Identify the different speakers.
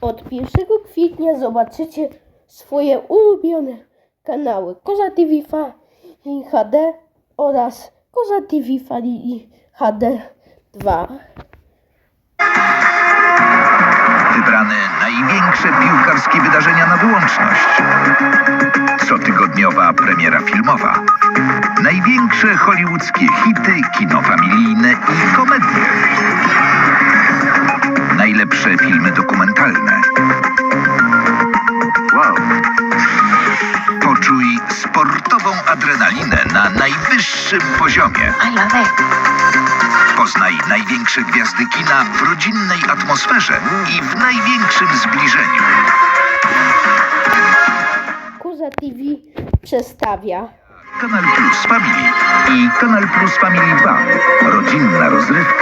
Speaker 1: Od 1 kwietnia zobaczycie swoje ulubione kanały Koza TV Family HD oraz Koza TV Family HD 2.
Speaker 2: Wybrane największe piłkarskie wydarzenia na wyłączność. Cotygodniowa premiera filmowa. Największe hollywoodzkie hity, kino Najlepsze filmy dokumentalne. Wow. Poczuj sportową adrenalinę na najwyższym poziomie.
Speaker 3: I love it.
Speaker 2: Poznaj największe gwiazdy kina w rodzinnej atmosferze i w największym zbliżeniu.
Speaker 1: Koza TV przedstawia
Speaker 2: Kanal Plus Family i Kanal Plus Family 2. Rodzinna rozrywka.